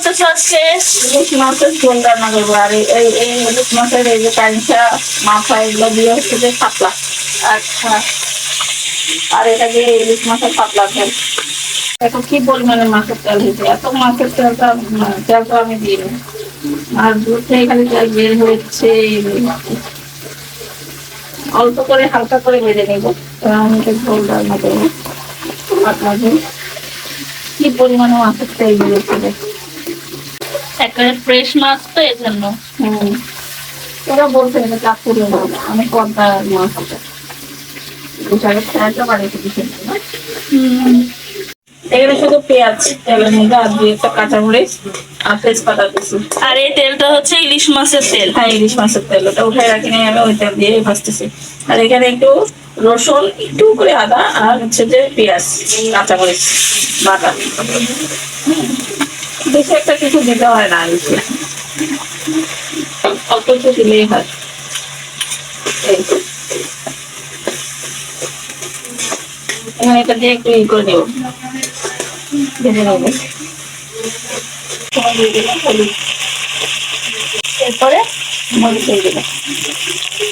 করতেছো আজকে ইলিশ মাছের ঝোল রান্না করব। আর এই- এই এই ইলিশ মাছের এই যে কাঁচা মাথা এগুলো দিয়ে হচ্ছে যে পাতলা। আচ্ছা। আর এটা দিয়ে ইলিশ মাছের পাতলা ঝোল। এখন কি পরিমাণে মাছের তেল হয়েছে? এত মাছের তেলটা তেলটা আমি দিইনি আর দুধ থেকে খালি তেল বের হচ্ছে অল্প করে হালকা করে বেড়ে নেব। আমি এটা ঝোল রান্না করব। পাতলা ঝোল। কি পরিমাণে মাছের তেল বেরোচ্ছে দেখ। একেবারে ফ্রেশ মাছ তো এই জন্য হুম। ওরা বলছে এটা চাপুরে মাছ আমি পদ্মা মাছ এটা এখানে শুধু পেঁয়াজ তেলের মধ্যে আর দুই একটা কাঁচা মরিচ আর তেজপাতা দিচ্ছি আর এই তেলটা হচ্ছে ইলিশ মাছের তেল। হ্যাঁ ইলিশ মাছের তেল। ওটা উঠে রাখি নাই আমি ওই তেল দিয়ে ভাজতেছি। আর এখানে একটু রসুন একটু করে আদা আর হচ্ছে যে পেঁয়াজ কাঁচা মরিচ বাটা। বেশি একটা কিছু দিতে হয় না একটু দিলেই হয়। এখানে এটা দিয়ে একটু ই করে নেব। দিয়ে দিলাম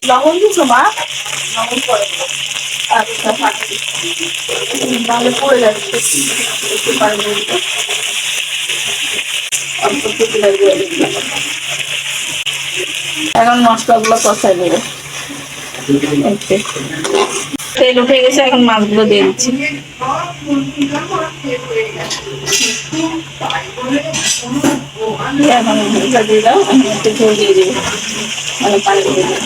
লবণ পরে আচ্ছা তাহলে পড়ে যাচ্ছে অল্প দিলে দিয়ে এখন মশলাগুলো কষাই দেবো তেল উঠে গেছে, এখন মাছগুলো দিয়ে দিচ্ছি। এখন দিয়ে দাও মানে পানি দিয়ে দিবো।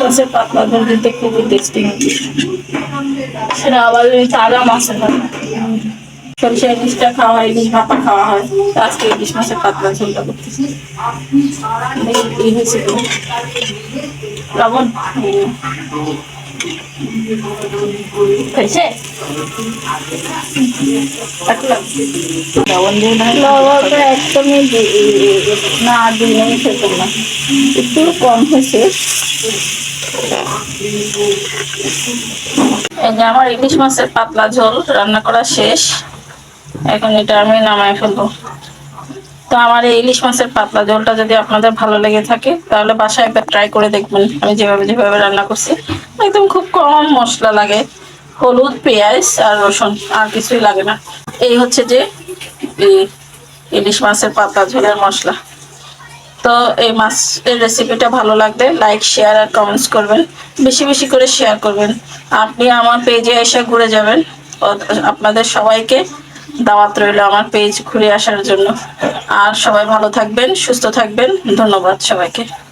মাছের পাতলা দিতে খুবই টেস্টি সেটা আবার তাজা মাছের হয়। সরিষা ইলিশটা খাওয়া হয় ইলিশ ভাপা খাওয়া হয়। আজকে ইলিশ মাছের পাতলা ঝোলটা লবণ। না। একটু কম হয়েছে। এই যে আমার ইলিশ মাছের পাতলা ঝোল, রান্না করা শেষ। এখন এটা আমি নামায় ফেলব। তো আমার এই ইলিশ মাছের পাতলা ঝোলটা যদি আপনাদের ভালো লেগে থাকে, তাহলে বাসায় একবার ট্রাই করে দেখবেন। আমি যেভাবে যেভাবে রান্না করছি, একদম খুব কম মশলা লাগে। হলুদ, পেঁয়াজ আর রসুন, আর কিছুই লাগে না। এই হচ্ছে যে ইলিশ মাছের পাতলা ঝোলের মশলা। তো এই মাছের রেসিপিটা ভালো লাগলে লাইক শেয়ার আর কমেন্টস করবেন। বেশি বেশি করে শেয়ার করবেন। আপনি আমার পেজে এসে ঘুরে যাবেন। আপনাদের সবাইকে দাওয়াত রইল আমার পেজ ঘুরে আসার জন্য। আর সবাই ভালো থাকবেন, সুস্থ থাকবেন। ধন্যবাদ সবাইকে।